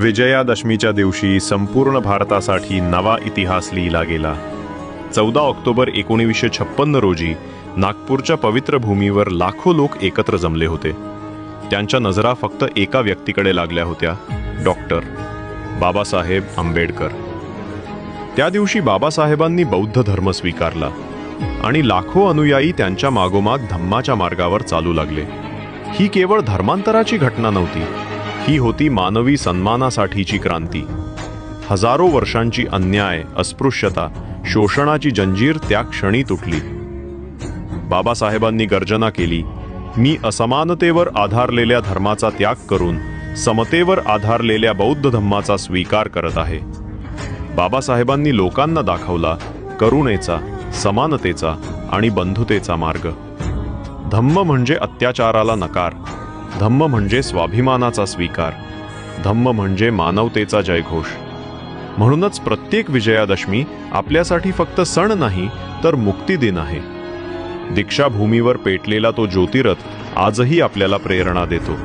विजयादशमीच्या दिवशी संपूर्ण भारतासाठी नवा इतिहास लिहिला गेला. चौदा ऑक्टोबर एकोणीसशे छप्पन्न रोजी नागपूरच्या पवित्र भूमीवर लाखो लोक एकत्र जमले होते. त्यांच्या नजरा फक्त एका व्यक्तीकडे लागल्या होत्या डॉक्टर बाबासाहेब आंबेडकर. त्या दिवशी बाबासाहेबांनी बौद्ध धर्म स्वीकारला आणि लाखो अनुयायी त्यांच्या मागोमाग धम्माच्या मार्गावर चालू लागले. ही केवळ धर्मांतराची घटना नव्हती ही होती मानवी सन्मानासाठीची क्रांती. हजारो वर्षांची अन्याय अस्पृश्यता शोषणाची जंजीर त्या क्षणी तुटली. बाबासाहेबांनी गर्जना केली मी असमानतेवर आधारलेल्या धर्माचा त्याग करून समतेवर आधारलेल्या बौद्ध धम्माचा स्वीकार करत आहे. बाबासाहेबांनी लोकांना दाखवला करुणेचा समानतेचा आणि बंधुतेचा मार्ग. धम्म म्हणजे अत्याचाराला नकार. धम्म म्हणजे स्वाभिमानाचा स्वीकार. धम्म म्हणजे मानवतेचा जयघोष. म्हणूनच प्रत्येक विजयादशमी आपल्यासाठी फक्त सण नाही तर मुक्तिदिन आहे. दीक्षाभूमीवर पेटलेला तो ज्योतिरथ आजही आपल्याला प्रेरणा देतो.